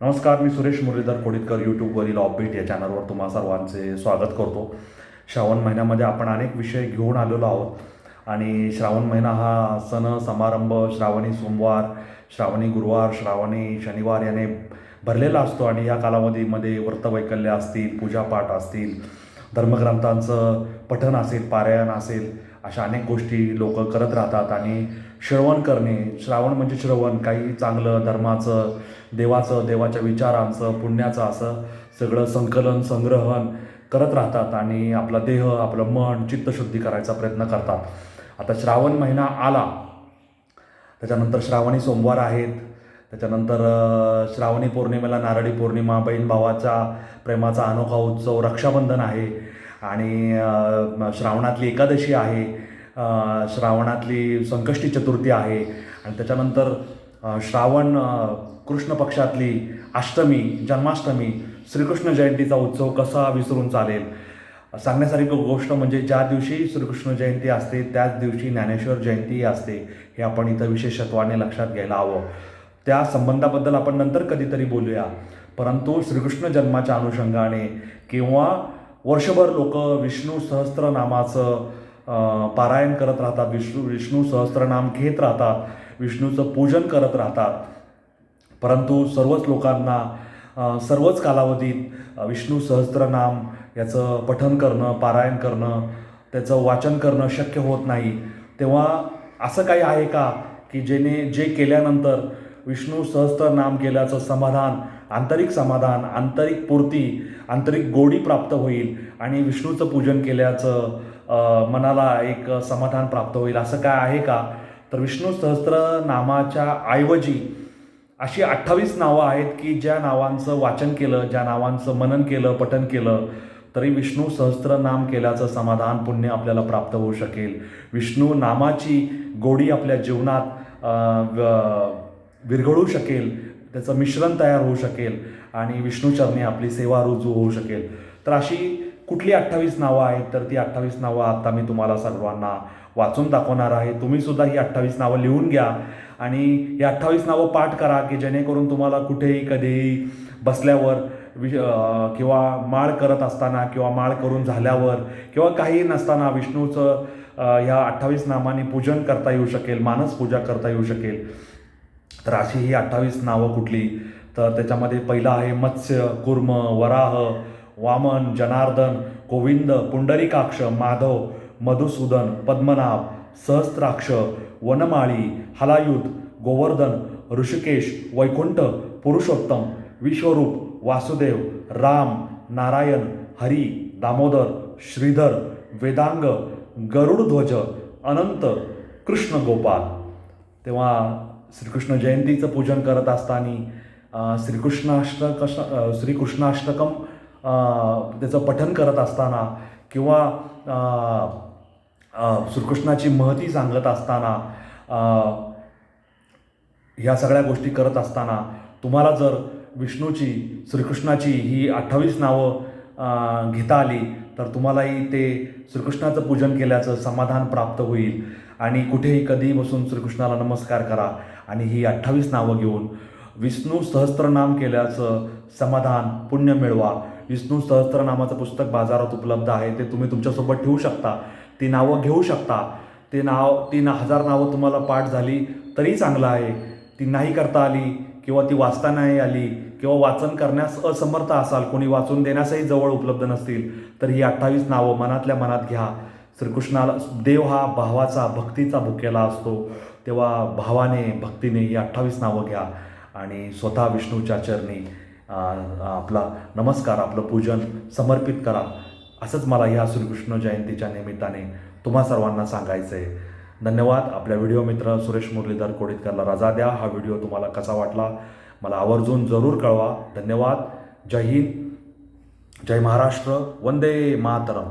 नमस्कार मी सुरेश मुरलीधर कोडितकर यूट्यूबवरील ऑफबीट या चॅनलवर तुम्हा सर्वांचे स्वागत करतो. श्रावण महिन्यामध्ये आपण अनेक विषय घेऊन आलेलो आहोत आणि श्रावण महिना हा सण समारंभ श्रावणी सोमवार श्रावणी गुरुवार श्रावणी शनिवार याने भरलेला असतो आणि या कालावधीमध्ये व्रतवैकल्य असतील पूजापाठ असतील धर्मग्रंथांचं पठण असेल पारायण असेल अशा अनेक गोष्टी लोक करत राहतात आणि श्रवण करणे. श्रावण म्हणजे श्रवण. काही चांगलं धर्माचं देवाचं देवाच्या विचारांचं पुण्याचं असं सगळं संकलन संग्रहण करत राहतात आणि आपला देह आपलं मन चित्तशुद्धी करायचा प्रयत्न करतात. आता श्रावण महिना आला. त्याच्यानंतर श्रावणी सोमवार आहेत. त्याच्यानंतर श्रावणी पौर्णिमेला नारळी पौर्णिमा बहीण भावाचा प्रेमाचा अनोखा उत्सव रक्षाबंधन आहे. आणि श्रावणातली एकादशी आहे. श्रावणातली संकष्टी चतुर्थी आहे. आणि त्याच्यानंतर श्रावण कृष्ण पक्षातली अष्टमी जन्माष्टमी श्रीकृष्ण जयंतीचा उत्सव कसा विसरून चालेल? सांगण्यासारखी गोष्ट म्हणजे ज्या दिवशी श्रीकृष्ण जयंती असते त्याच दिवशी ज्ञानेश्वर जयंती असते हे आपण इथं विशेषत्वाने लक्षात घ्यायला हवं. त्या संबंधाबद्दल आपण नंतर कधीतरी बोलूया. परंतु श्रीकृष्ण जन्माच्या अनुषंगाने किंवा वर्षभर लोक विष्णू सहस्त्रनामाचं पारायण करत राहतात विष्णू विष्णू सहस्त्रनाम घेत राहतात विष्णूचं पूजन करत राहतात. परंतु सर्वच लोकांना सर्वच कालावधीत विष्णू सहस्त्रनाम याचं पठन करणं पारायण करणं त्याचं वाचन करणं शक्य होत नाही. तेव्हा असं काही आहे का की जेणे जे केल्यानंतर विष्णू सहस्त्रनाम केल्याचं समाधान आंतरिक समाधान आंतरिक पूर्ती आंतरिक गोडी प्राप्त होईल आणि विष्णूचं पूजन केल्याचं मनाला एक समाधान प्राप्त होईल. असं काय आहे का? तर विष्णू सहस्त्रनामाच्या ऐवजी अशी अठ्ठावीस नावं आहेत की ज्या नावांचं वाचन केलं ज्या नावांचं मनन केलं पठन केलं तरी विष्णू सहस्त्रनाम केल्याचं समाधान पुण्य आपल्याला प्राप्त होऊ शकेल. विष्णू नामाची गोडी आपल्या जीवनात विरघळू शकेल त्याचं मिश्रण तयार होऊ शकेल आणि विष्णूचरणी आपली सेवा रुजू होऊ शकेल. तर अशी कुठली अठ्ठावीस नावं आहेत तर ती अठ्ठावीस नावं आता मी तुम्हाला सर्वांना वाचून दाखवणार आहे. तुम्ही सुद्धा ही अठ्ठावीस नावं लिहून घ्या आणि ही अठ्ठावीस नावं पाठ करा की जेणेकरून तुम्हाला कुठेही कधीही बसल्यावर वि किंवा माळ करत असताना किंवा माळ करून झाल्यावर किंवा काही नसताना विष्णूचं ह्या अठ्ठावीस नामाने पूजन करता येऊ शकेल मानस पूजा करता येऊ शकेल. तर अशी ही अठ्ठावीस नावं कुठली? तर त्याच्यामध्ये पहिलं आहे मत्स्य कुर्म वराह वामन जनार्दन गोविंद पुंडरीकाक्ष माधव मधुसूदन पद्मनाभ सहस्त्राक्ष वनमाळी हलायुध गोवर्धन ऋषिकेश वैकुंठ पुरुषोत्तम विश्वरूप वासुदेव राम नारायण हरी दामोदर श्रीधर वेदांग गरुडध्वज अनंत कृष्ण गोपाल तेव्हा श्रीकृष्ण जयंतीचं पूजन करत असताना श्रीकृष्णाष्टक श्रीकृष्णाष्टकम त्याचं पठन करत असताना किंवा श्रीकृष्णाची महती सांगत असताना ह्या सगळ्या गोष्टी करत असताना तुम्हाला जर विष्णूची श्रीकृष्णाची ही अठ्ठावीस नावं घेता आली तर तुम्हालाही ते श्रीकृष्णाचं पूजन केल्याचं समाधान प्राप्त होईल. आणि कुठेही कधीही बसून श्रीकृष्णाला नमस्कार करा आणि ही अठ्ठावीस नावं घेऊन विष्णू सहस्त्रनाम केल्याचं समाधान पुण्य मिळवा. विष्णू सहस्त्रनामाचं पुस्तक बाजारात उपलब्ध आहे ते तुम्ही तुमच्यासोबत ठेवू शकता. ती नावं घेऊ शकता. ते नाव ती ना हजार नावं तुम्हाला पाठ झाली तरी चांगलं आहे. ती नाही करता आली किंवा ती वाचता नाही आली किंवा वाचन करण्यास असमर्थ असाल कोणी वाचून देण्यासही जवळ उपलब्ध नसतील तर ही अठ्ठावीस नावं मनातल्या मनात घ्या. श्रीकृष्णाला देव हा भावाचा भक्तीचा भुकेला असतो. तेव्हा भावाने भक्तीने ही अठ्ठावीस नावं घ्या आणि स्वतः विष्णूच्या चरणी आपला नमस्कार आपलं पूजन समर्पित करा. असंच मला ह्या श्रीकृष्ण जयंतीच्या निमित्ताने तुम्हा सर्वांना सांगायचं आहे धन्यवाद. आपल्या व्हिडिओ मित्र सुरेश मुरलीधर कोडितकरला रजा द्या. हा व्हिडिओ तुम्हाला कसा वाटला? मला आवर्जून जरूर कळवा. धन्यवाद. जय हिंद. जय महाराष्ट्र. वंदे मातरम.